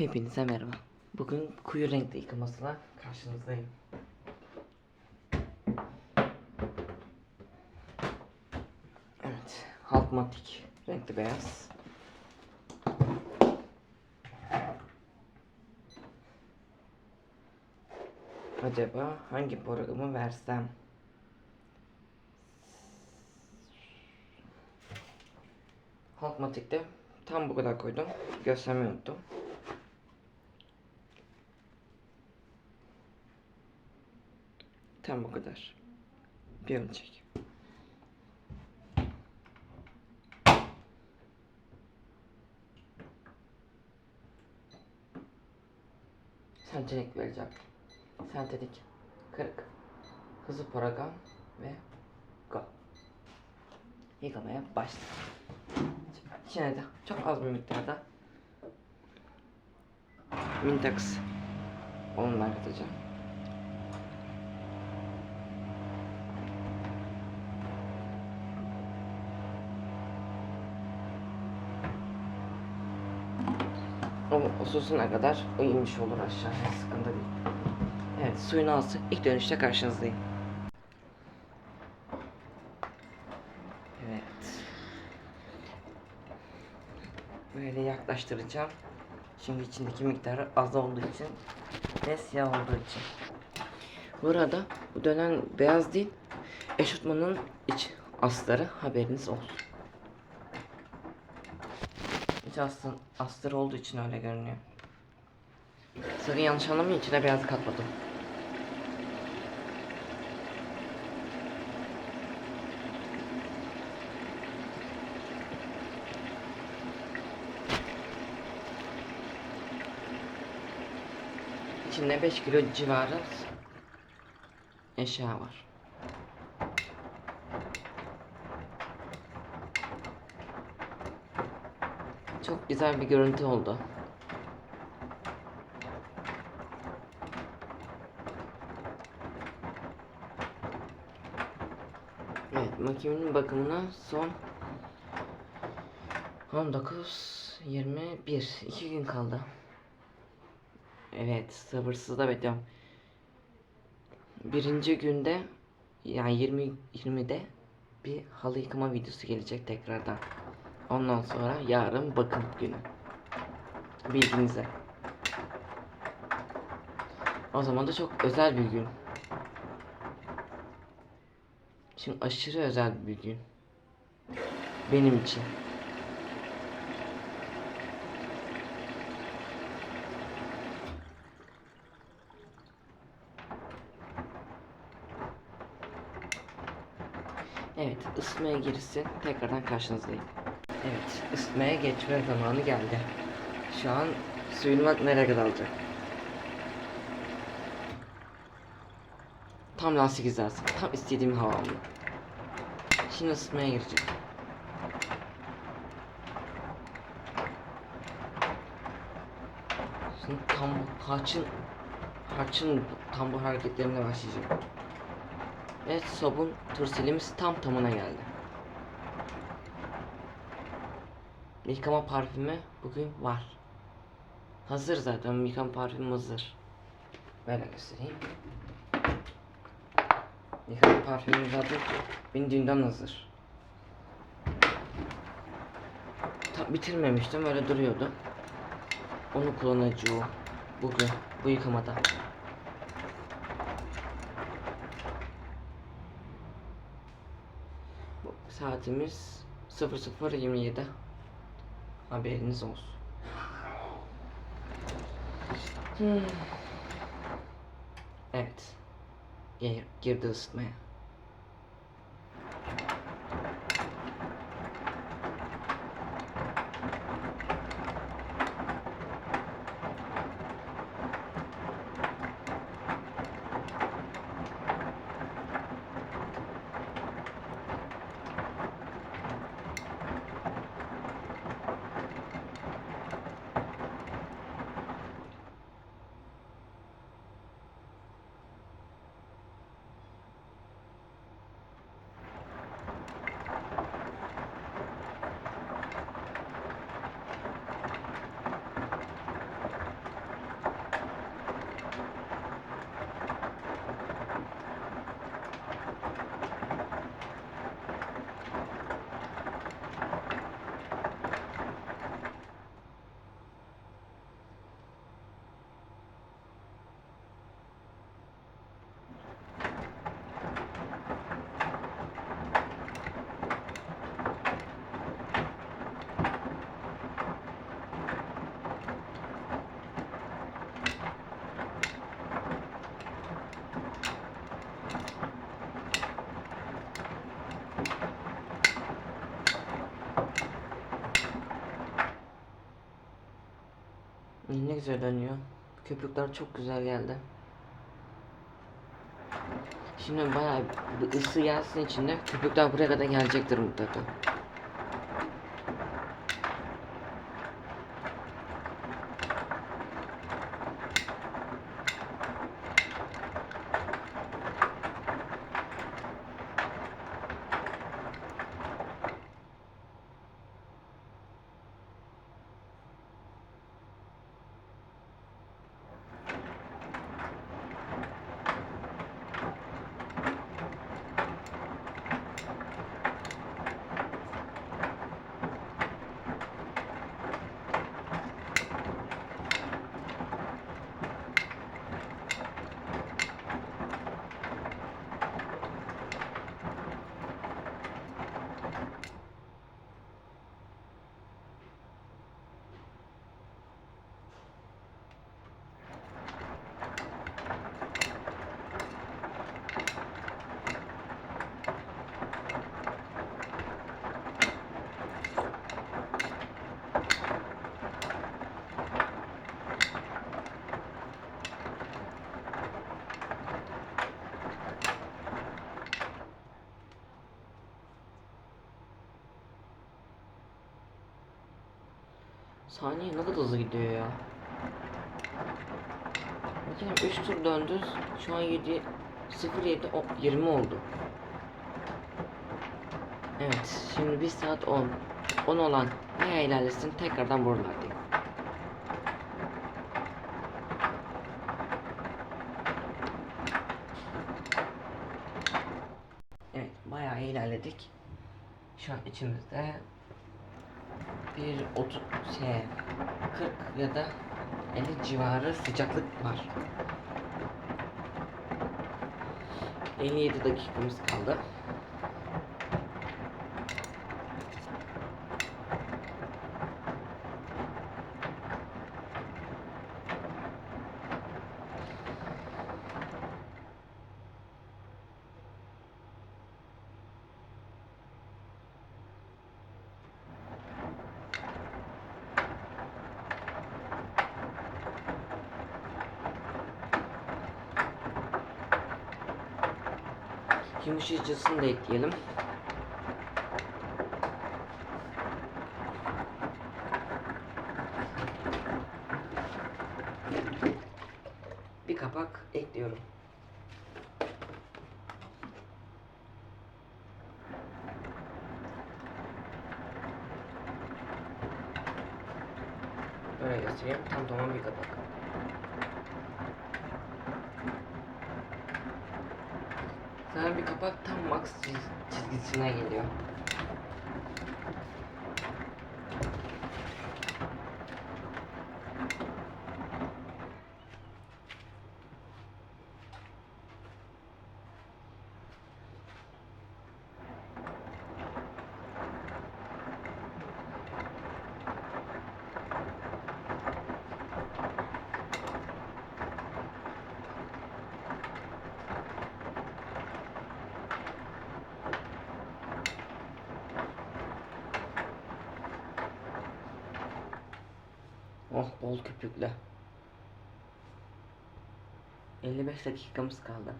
Hepinize merhaba. Bugün koyu renkli yıkamasıyla karşınızdayım. Evet, Halkmatik renkli beyaz. Acaba hangi programı versem? Halkmatik'te tam bu kadar koydum. Göstermeyi unuttum. Tam bu kadar. Bir ön çek. Sentetik vereceğim. Sentetik, kırık, hızlı paragon ve go. Yıkamaya başla. İçine de çok az bir miktarda Mintax ondan katacağım. O, o susuna kadar o inmiş olur aşağıya sıkıntı değil. Evet suyun altı ilk dönüşte karşınızdayım. Evet. Böyle yaklaştıracağım. Şimdi içindeki miktarı az olduğu için ve siyah olduğu için. Burada bu dönen beyaz değil, eşofmanın iç astarı haberiniz olsun. İç astır, astır olduğu için öyle görünüyor. Sakın yanlış anlamayın içine beyaz katmadım. İçinde 5 kilo civarı eşya var. Çok güzel bir görüntü oldu. Evet, makinenin bakımına son 19 21 2 gün kaldı. Evet, sabırsızla bekliyorum. Birinci günde yani 20 20'de bir halı yıkama videosu gelecek tekrardan. Ondan sonra yarın bakım günü. Bilginize. O zaman da çok özel bir gün. Şimdi aşırı özel bir gün. Benim için. Evet, ısıtmaya girsin. Tekrardan karşınızdayım. Evet, ısıtmaya geçme zamanı geldi. Şu an suyunu bak nereye kadar alacak. Tam lastik hizası. Tam istediğim havamda. Şimdi ısıtmaya girecek. Şimdi tam harçın harçın tam bu hareketlerine başlayacak. Evet sabun tursilimiz tam tamına geldi. Yıkama parfümü bugün var. Hazır zaten yıkama parfümü hazır. Böyle göstereyim. Yıkama parfümü zaten benim dünden hazır. Tam bitirmemiştim öyle duruyordu. Onu kullanacağım bugün bu yıkamada. Saatimiz 00.27 Haberiniz olsun. Hmm. Evet. Gir, girdi ısıtmaya. Güzel dönüyor. Köpükler çok güzel geldi. Şimdi bayağı ısı gelsin içinde. Köpükler buraya kadar gelecektir mutlaka. Saniye ne kadar hızlı gidiyor ya. Bakayım 3 tur döndü. Şu an 7 07 o- 20 oldu. Evet, şimdi 1 saat 10. 10 olan bayağı ilerlesin tekrardan buralardayım. Evet, bayağı ilerledik. Şu an içimizde bir 30 şey 40 ya da 50 civarı sıcaklık var. 57 dakikamız kaldı. Yumuşatıcısını da ekleyelim. Bir kapak ekliyorum. Böyle göstereyim. Tam tamam bir kapak. Bir kapak tam max çiz- çizgisine geliyor. Oh bol köpükle. 55 dakikamız kaldı.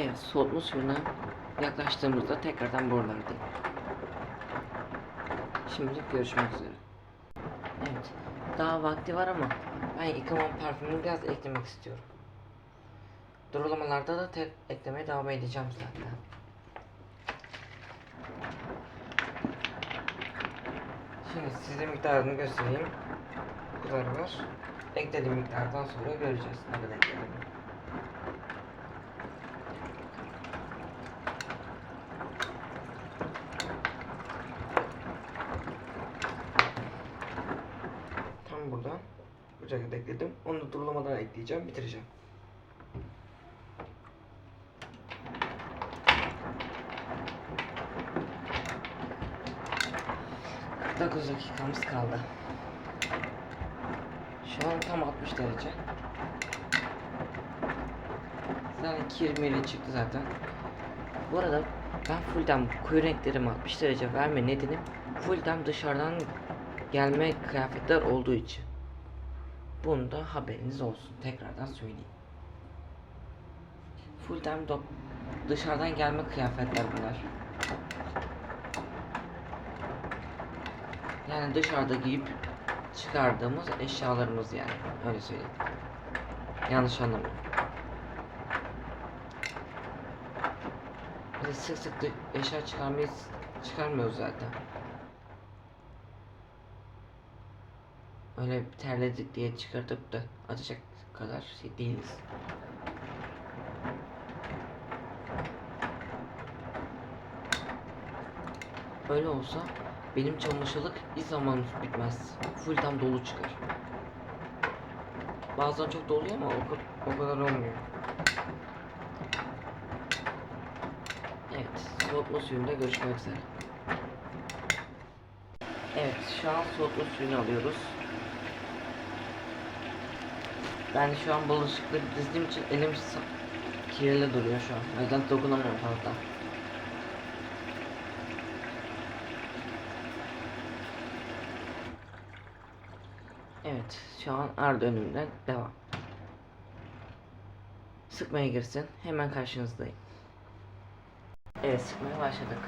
Evet, soğutma suyuna yaklaştığımızda tekrardan buralardayım. Şimdilik görüşmek üzere. Evet, daha vakti var ama ben yıkama parfümünü biraz eklemek istiyorum. Durulamalarda da tek eklemeye devam edeceğim zaten. Şimdi size miktarını göstereyim. Bu kadar var. eklediğim miktardan sonra göreceğiz ne kadar eklediğimi. Tam buradan bu şekilde ekledim. Onu da durulamadan ekleyeceğim, bitireceğim. Dokuz dakikamız kaldı. Şu an tam 60 derece. Zaten 2.20 ile çıktı zaten. Bu arada ben fullden koyu renklerimi 60 derece verme nedenim fullden dışarıdan gelme kıyafetler olduğu için. Bunu da haberiniz olsun. Tekrardan söyleyeyim. Fullden do- dışarıdan gelme kıyafetler bunlar. Yani dışarıda giyip çıkardığımız eşyalarımız yani. Öyle söyleyeyim. Yanlış anlamayın. Biz sık sık eşya çıkarmayı çıkarmıyoruz zaten. Öyle terledik diye çıkartıp da atacak kadar şey değiliz. Öyle olsa benim çamaşırlık hiç zaman bitmez. Full tam dolu çıkar. Bazen çok doluyor ama o, o kadar olmuyor. Evet, soğutma suyunda görüşmek üzere. Evet, şu an soğutma suyunu alıyoruz. Ben şu an bulaşıkları dizdiğim için elim kirli duruyor şu an. O yüzden dokunamıyorum fazla. Evet, şu an ar dönümden devam. Sıkmaya girsin. Hemen karşınızdayım. Evet, sıkmaya başladık.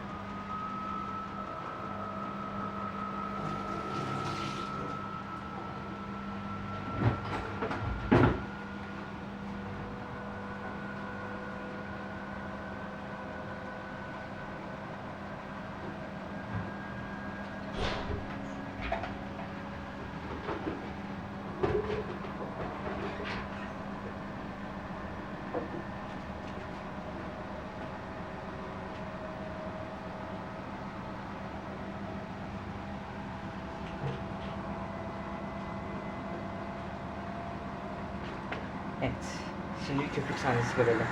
Evet. Şimdi köpük sahnesi görelim.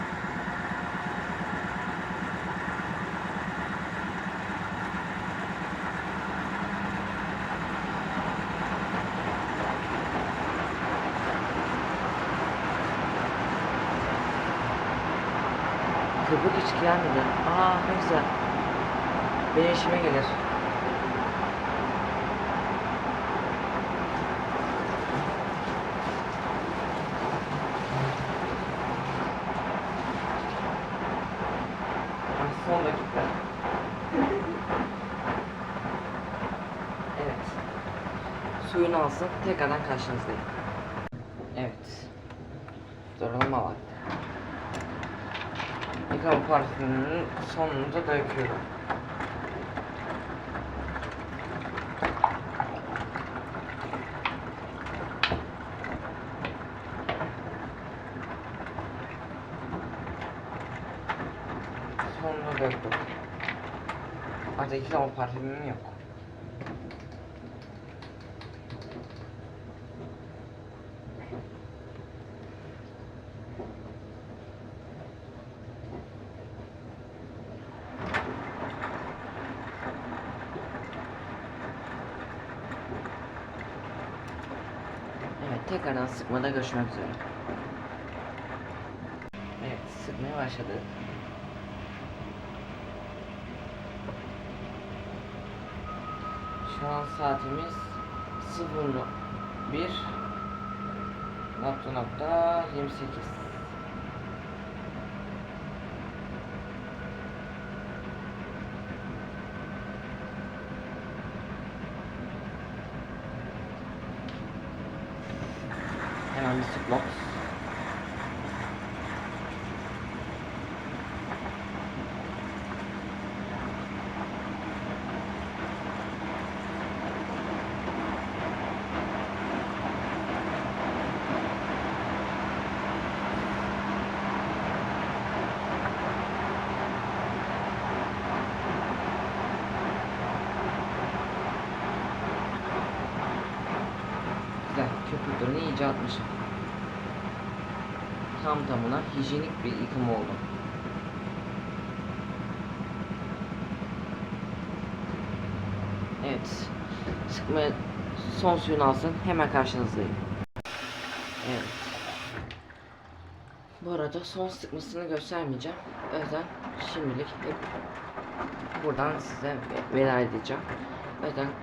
Köpük hiç gelmedi. Aa ne güzel. Benim işime gelir. Ah, Son dakika. Evet. Suyunu alsın. Tekrardan karşınızdayım. Evet. Durulma vakti. Yıkama parfümünün sonunda döküyorum. Sonunda döktüm. Artık yıkama parfümüm yok. Evet tekrardan sıkmada görüşmek üzere. Evet sıkmaya başladı. Şu an saatimiz 01 nokta nokta 28. tıkla. Güzel. Köpüklerini iyice atmışım. Hijyenik bir yıkama oldu. Evet. Sıkma son suyunu alsın. Hemen karşınızdayım. Evet. Bu arada son sıkmasını göstermeyeceğim. O yüzden şimdilik hep buradan size ve- veda edeceğim. O yüzden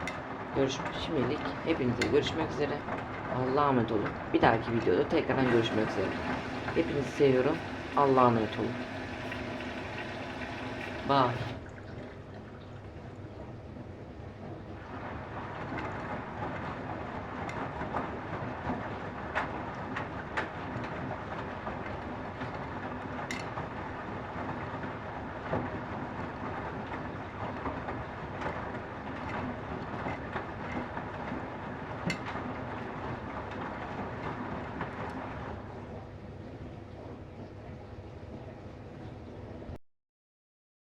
görüşmek şimdilik hepinize görüşmek üzere. Allah'a emanet olun. Bir dahaki videoda tekrardan görüşmek üzere. Hepinizi seviyorum. Allah'a emanet olun. Bye.